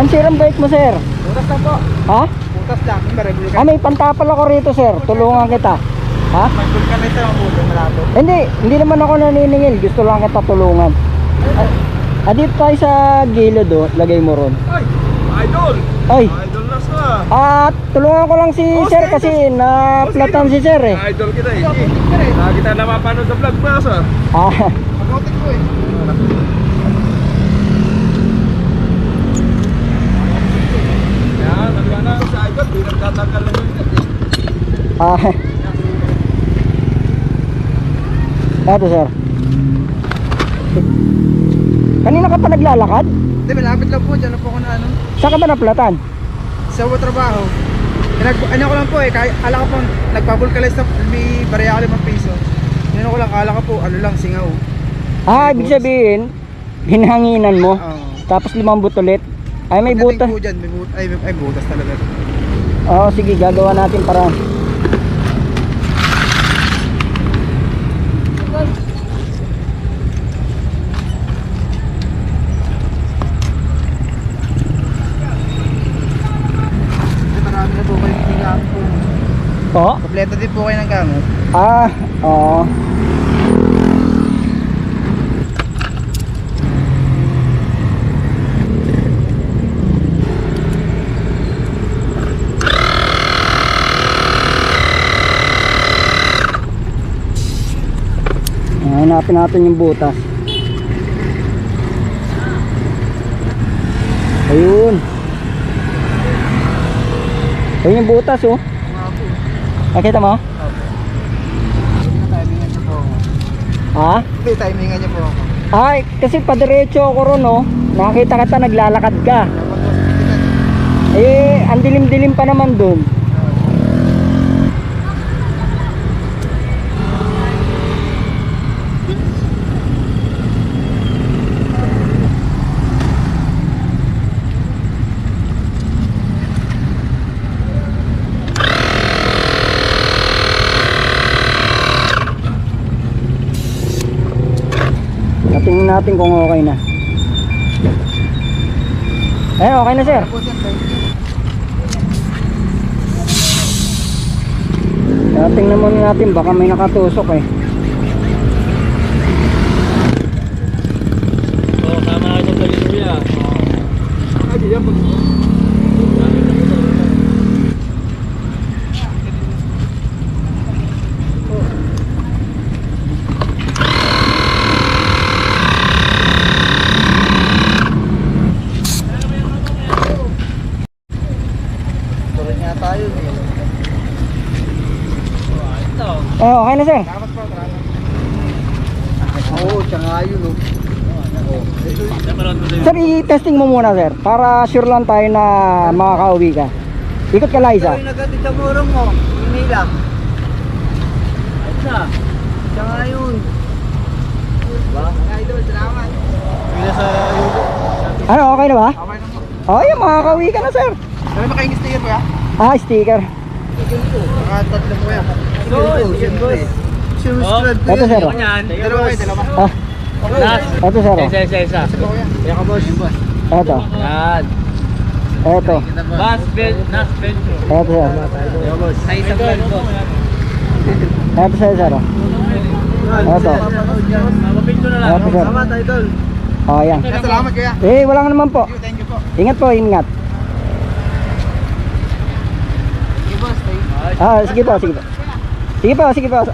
Ang sirang bike mo, sir. Putas lang po. Ha? Putas lang. Regular Ah, may pantapal ako rito, sir. Tulungan kita. Ha? May vulcanizer ang puto. Malabo. Hindi, hindi naman ako naniningil. Gusto lang kita tulungan. Ah, ah, dito tayo sa gilid, oh. Lagay mo ron. Ay, idol! Ay, Idol na sa. at tulungan ko lang si sir kasi na-platan si sir eh. Idol kita eh. Lagi kita napapanood sa vlog pa sa. Ah, Mag-outing ko eh. Yan, nagwa na ako sa idol. Di nagtatanggal na yun. Ah. Eto sir. Kanina ka pa naglalakad? Hindi, malapit lang po. Diyan na po ako na ano. Saan ka ba naplatan? Sa trabaho. Pinag, ano ko lang po eh. Kaya, ala ko po, nagpabulkalize na may barya ako limang piso. Ano ko lang, kala ko po, ano lang, singaw. Ah, ibig sabihin, hinhanginan mo. Oo. Tapos limang butulit. Ay, may Pagdating butas. po dyan, may, but, ay, may, ay, butas talaga. Oo, sige, gagawa natin para. Kasi marami na po kayo hindi nga po. Oo. Kompleto din po kayo ng gamot. Ah, oo. Ah, Hanapin natin yung butas. Ayun. Ayun yung butas oh. Nakita mo? Ha? Hindi, timingan niyo po ako. Ay, kasi padiretso ako ron, no? Nakita kita naglalakad ka. Dapat po, sinipitan. Eh, ang dilim-dilim pa naman dun. Natingnan natin kung okay na. Eh, okay na sir. Tingnan muna natin, baka may nakatusok eh. Oo, tama ka sa tayo kuya. Ay, yan pag... Tuloy nga tayo. eh. Eh, okay na sir. Salamat po, salamat. Oo, tsaka yun, oh. Sir, i-testing mo muna sir. Para sure lang tayo na makakauwi ka. Ikot ka Liza. Ito yung nagatid sa murong mo. Hindi lang. Ito. Tsaka yun. Ba? Idol, salamat. Pila sa YouTube. Ano, okay na ba? Okay na po. Oh, yun, makakauwi ka na sir. Ano makainis na yun, kuya? Ah, sticker. Mga tatlo po yan. Yun, boss. Subscribe ko Ito sir. oh. Dalawa kayo, dalawa. Ah, Last. ito sir. oh. Isa, isa, isa. Ito. Kaya ka, boss. Ito. Yan. Ito. Bas, ben, nas, bencho. Ito sir. Kaya. Sa isang vlog po. Ito sir, sir. oh. Ito. Mapapinto na lang. Ito sir. Salamat, idol. Oh, yan. Kaya salamat, kuya. Eh, wala nga naman po. Thank you, thank you po. Ingat po, ingat. Ah, sige po, sige po. Sige po, sige po.